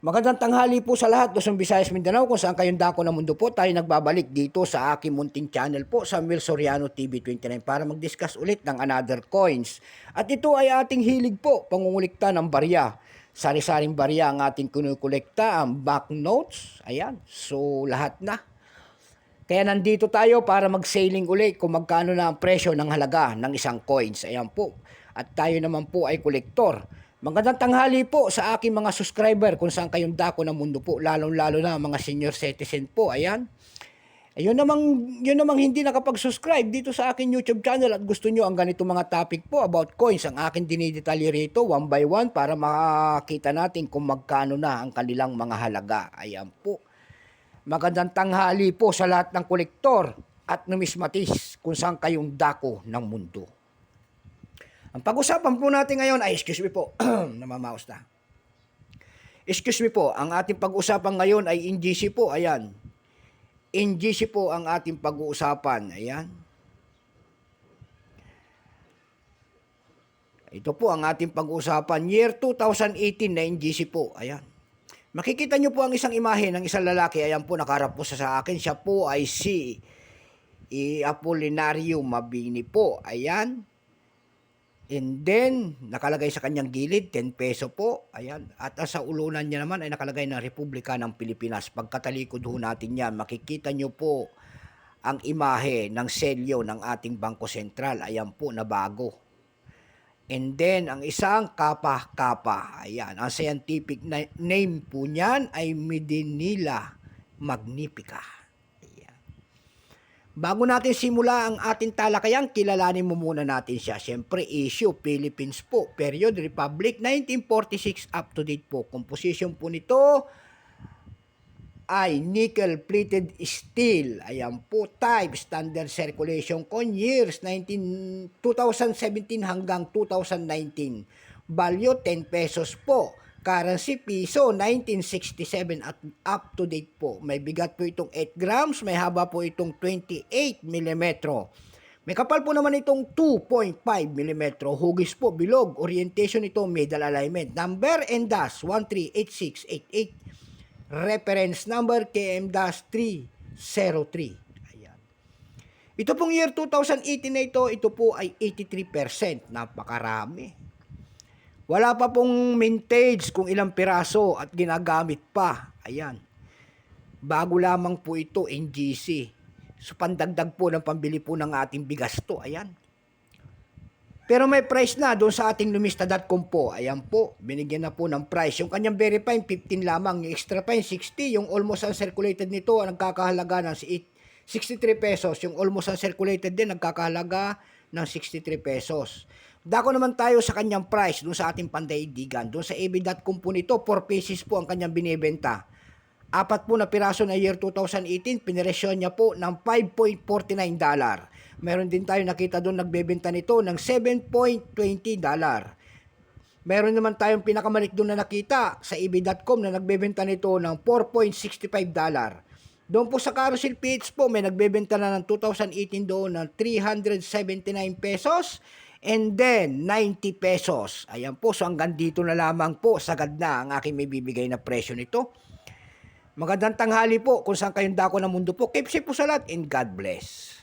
Magandang tanghali po sa lahat, Luzon, Visayas, Mindanao, kung saan kayong dako ng mundo po, tayo nagbabalik dito sa aking munting channel po, sa Mil Soriano TV 29 para mag-discuss ulit ng another coins. At ito ay ating hilig po, pangungulikta ng barya. Sari-saring barya ang ating kinukolekta, ang banknotes, ayan, so lahat na. Kaya nandito tayo para mag-sailing uli kung magkano na ang presyo ng halaga ng isang coins. Ayan po. At tayo naman po ay kolektor. Magandang tanghali po sa aking mga subscriber kung saan kayong dako ng mundo po, lalong-lalo na mga senior citizen po. Ayan. Ayun namang, yun namang hindi nakapag-subscribe dito sa aking YouTube channel at gusto nyo ang ganito mga topic po about coins, ang aking dinidetalye rito one by one para makita natin kung magkano na ang kanilang mga halaga. Ayan po. Magandang tanghali po sa lahat ng kolektor at numismatis kung saan kayong dako ng mundo. Ang pag-usapan po natin ngayon ay, excuse me po, namamaos na. Excuse me po, ang ating pag-usapan ngayon ay NGC po, ayan. NGC po ang ating pag-uusapan, ayan. Ito po ang ating pag-uusapan, year 2018 na NGC po, ayan. Makikita nyo po ang isang imahe ng isang lalaki, ayan po, nakaharap po sa, sa akin. Siya po ay si Apolinario Mabini po, ayan. And then, nakalagay sa kanyang gilid, 10 peso po. Ayan. At sa ulunan niya naman ay nakalagay na Republika ng Pilipinas. Pagkatalikod ho natin yan, makikita nyo po ang imahe ng selyo ng ating Bangko Sentral. Ayan po na bago. And then, ang isang kapa-kapa. Ayan. Ang scientific na- name po niyan ay Medinilla Magnifica. Bago natin simula ang ating talakayan, kilalanin mo muna natin siya. Siyempre, issue, Philippines po. Period, Republic, 1946 up to date po. Composition po nito ay nickel-plated steel. Ayan po, type, standard circulation con years 19, 2017 hanggang 2019. Value, 10 pesos po. Currency, piso, 1967 at up to date po. May bigat po itong 8 grams, may haba po itong 28 mm. May kapal po naman itong 2.5 mm. Hugis po, bilog. Orientation ito, middle alignment. Number and dash 138688. Reference number KM-303. Ayan. Ito pong year 2018 na ito, ito po ay 83%. Napakarami. Wala pa pong mintage kung ilang piraso at ginagamit pa. Ayan. Bago lamang po ito, NGC. So, pandagdag po ng pambili po ng ating bigas to. Ayan. Pero may price na doon sa ating lumista.com po. Ayan po, binigyan na po ng price. Yung kanyang very fine, 15 lamang. Yung extra fine, 60. Yung almost uncirculated nito, nagkakahalaga ng si- 63 pesos. Yung almost uncirculated din, nagkakahalaga ng 63 pesos. Dako naman tayo sa kanyang price doon sa ating pandaigdigan. Doon sa ab.com po nito, 4 pieces po ang kanyang binibenta. Apat po na piraso na year 2018, piniresyon niya po ng 5.49 dollar. Meron din tayo nakita doon nagbebenta nito ng 7.20 dollar. Meron naman tayong pinakamalit doon na nakita sa eb.com na nagbebenta nito ng 4.65 dollar. Doon po sa Carousel PH po, may nagbebenta na ng 2018 doon ng 379 pesos and then 90 pesos. Ayan po, so hanggang dito na lamang po, sagad na ang aking may bibigay na presyo nito. Magandang tanghali po kung saan kayong dako ng mundo po. Keep safe po sa lahat and God bless.